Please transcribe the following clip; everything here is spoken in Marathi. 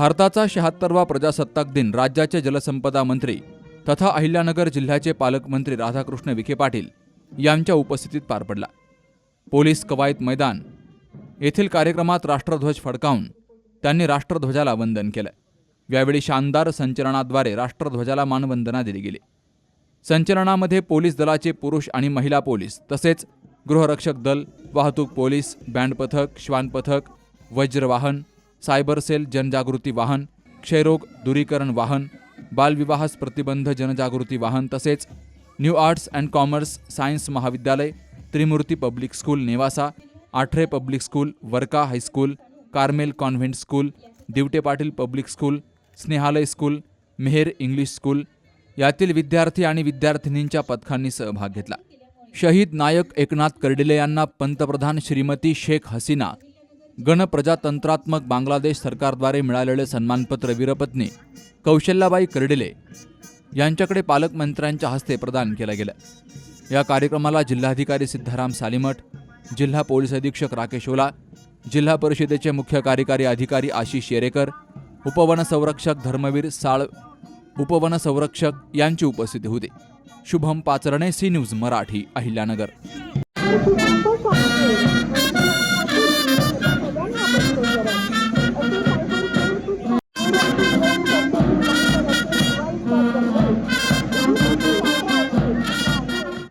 भारताचा शहात्तरवा प्रजासत्ताक दिन राज्याचे जलसंपदा मंत्री तथा अहिल्यानगर जिल्ह्याचे पालकमंत्री राधाकृष्ण विखे पाटील यांच्या उपस्थितीत पार पडला. पोलीस कवायत मैदान येथील कार्यक्रमात राष्ट्रध्वज फडकावून त्यांनी राष्ट्रध्वजाला वंदन केलं. यावेळी शानदार संचलनाद्वारे राष्ट्रध्वजाला मानवंदना दिली गेली. संचलनामध्ये पोलीस दलाचे पुरुष आणि महिला पोलीस तसेच गृहरक्षक दल वाहतूक पोलीस बँड पथक श्वान पथक वज्रवाहन सायबर सेल जनजागृती वाहन क्षयरोग दुरीकरण वाहन बालविवाहास प्रतिबंध जनजागृती वाहन तसेच new arts and commerce science महाविद्यालय Trimurti public school Newasa Athare public school Varka high school Carmel convent school Divate Patil public school Snehalaya school Meher English school यातील विद्यार्थी आणि विद्यार्थिनींच्या पथकांनी सहभाग घेतला. शहीद नायक एकनाथ कर्डिले यांना पंतप्रधान श्रीमती शेख हसीना गणप्रजातंत्रात्मक बांगलादेश सरकारद्वारे मिळालेले सन्मानपत्र वीरपत्नी कौशल्याबाई कर्डिले यांच्याकडे पालकमंत्र्यांच्या हस्ते प्रदान केलं गेलं. या कार्यक्रमाला जिल्हाधिकारी सिद्धाराम सालीमठ जिल्हा पोलीस अधीक्षक राकेश ओला जिल्हा परिषदेचे मुख्य कार्यकारी अधिकारी आशिष येरेकर उपवन संरक्षक धर्मवीर साळ उपवन संरक्षक यांची उपस्थिती होती. Shubham Pacharne C news Marathi Ahilyanagar.